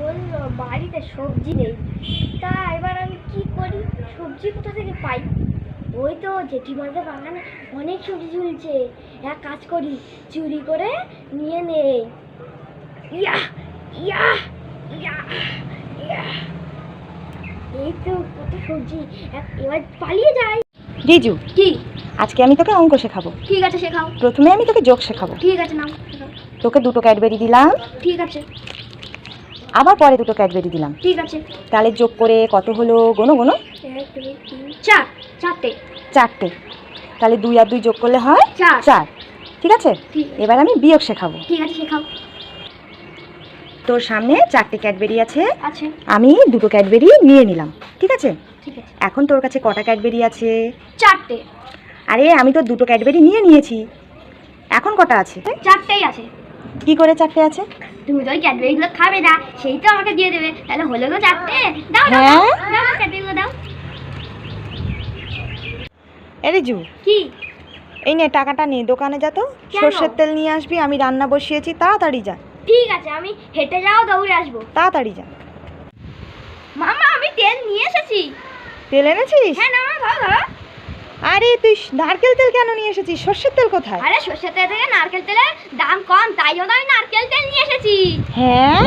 বলল বাড়িতে সবজি নেই। তা এবার আমি কি করি? সবজি কোথা থেকে পাই? ওই তো জেঠিমাদের বাগানে অনেক সবজি ঝুলছে। এক কাজ করি চুরি করে নিয়ে নেই ইয়া ইয়া ইয়া ইয়া এই তো কত সবজি এবার পালিয়ে যাই। রিজু কি? আজকে আমি তোকে অঙ্ক শেখাবো। ঠিক আছে শেখাও। প্রথমে আমি তোকে যোগ শেখাবো। ঠিক আছে নাও। তোকে দুটো ক্যাডবেরি দিলাম। ঠিক আছে। আবার পরে দুটো ক্যাডবেরি দিলাম। ঠিক আছে। তাহলে যোগ করে কত হলো? গোনো গোনো। চার। চারটে। চারটে। তাহলে দুই আর দুই যোগ করলে হয়? চার। ঠিক আছে? এবার আমি বিয়োগ শেখাবো। ঠিক আছে শেখাও। তোর সামনে চারটে ক্যাডবেরি আছে। আমি দুটো ক্যাডবেরি নিয়ে নিলাম। ঠিক আছে? ঠিক আছে। এখন তোর কাছে কটা ক্যাডবেরি আছে? চারটে। আরে আমি তো দুটো ক্যাডবেরি নিয়ে নিয়েছি। এখন কটা আছে? চারটেই আছে। কি করে চারটে আছে? তুমি তো ওই ক্যাডবেরিগুলো খাবে না সেই তো আমাকে দিয়ে দেবে। তাহলে হলো তো চারটে। দাও দাও হ্যাঁ? দাও, ক্যাডবেরিগুলো দাও এ রিজু কি? এই নে টাকাটা নে দোকানে যা তো। সর্ষের তেল নিয়ে আসবি আমি রান্না বসিয়েছি তাড়াতাড়ি যা। ঠিক আছে আমি হেঁটে যাও দৌড়ে আসব। তাড়াতাড়ি যা। মামা আমি তেল নিয়ে এসেছি। তেল এনেছিস? হ্যাঁ না ধরো ধরো। আরে তুই নারকেল তেল কেন নিয়ে এসেছিস? সর্ষের তেল কোথায়? আরে সর্ষের তেল থেকে নারকেল কম তাই জন্য নারকেল তেল নিয়ে এসেছি। হ্যাঁ?